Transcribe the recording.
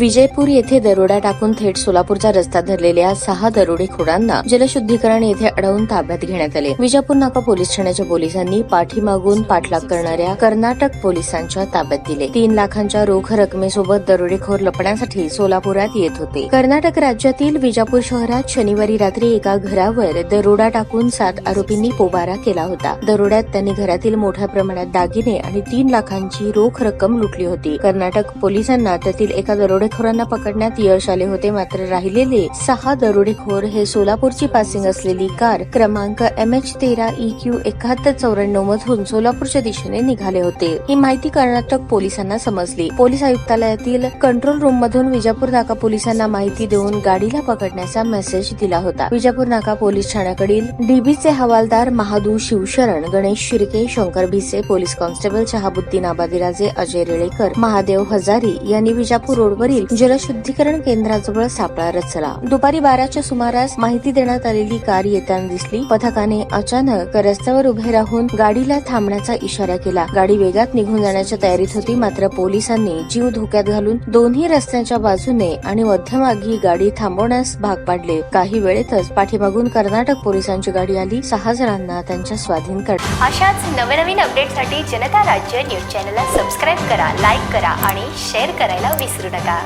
विजयपूर येथे दरोडा टाकून थेट सोलापूरचा रस्ता धरलेल्या सहा दरोडेखोरांना जलशुद्धीकरण येथे अडवून ताब्यात घेण्यात आले. विजापूर नाका पोलीस ठाण्याच्या पोलिसांनी पाठीमागून पाठलाग करणाऱ्या कर्नाटक पोलिसांच्या ताब्यात दिले. तीन लाखांच्या रोख रकमेसोबत दरोडेखोर लपण्यासाठी सोलापुरात येत होते. कर्नाटक राज्यातील विजापूर शहरात शनिवारी रात्री एका घरावर दरोडा टाकून सात आरोपींनी पोबारा केला होता. दरोड्यात त्यांनी घरातील मोठ्या प्रमाणात दागिने आणि तीन लाखांची रोख रक्कम लुटली होती. कर्नाटक पोलिसांना त्यातील एका दरोडेखोरांना पकडण्यात यश आले होते मात्र राहिलेले सहा दरोडेखोर हे सोलापूरची पासिंग असलेली कार क्रमांक एम एच तेरा ई क्यू एकाहत्तर चौऱ्याण्णव मधून सोलापूरच्या दिशेने निघाले होते. ही माहिती कर्नाटक पोलिसांना समजली. पोलीस आयुक्तालयातील कंट्रोल रूम मधून विजापूर नाका पोलिसांना माहिती देऊन गाडीला पकडण्याचा मेसेज दिला होता. विजापूर नाका पोलीस ठाण्याकडील डीबीचे हवालदार महादू शिवशरण गणेश शिर्के शंकर भिसे पोलीस कॉन्स्टेबल शहाबुद्दीन आबादीराजे अजय रेळेकर महादेव हजारी यांनी विजापूर रोडवरील जलशुद्धीकरण केंद्राजवळ सापळा रचला. दुपारी बाराच्या सुमारास माहिती देण्यात आलेली कार येताना दिसली. पथकाने अचानक रस्त्यावर उभे राहून गाडीला थांबण्याचा इशारा केला. गाडी वेगात निघून जाण्याच्या तयारीत होती. मात्र पोलिसांनी जीव धोक्यात घालून दोन्ही रस्त्याच्या बाजूने आणि मध्यमागी गाडी थांबवण्यास भाग पाडले. काही वेळेतच पाठीमागून कर्नाटक पोलिसांची गाडी आली. सहा जणांना त्यांच्या स्वाधीन करण्यात अशाच नवनवीन अपडेटसाठी जनता राज्य न्यूज चॅनलला सबस्क्राईब करा लाईक करा आणि शेअर करायला विसरू नका.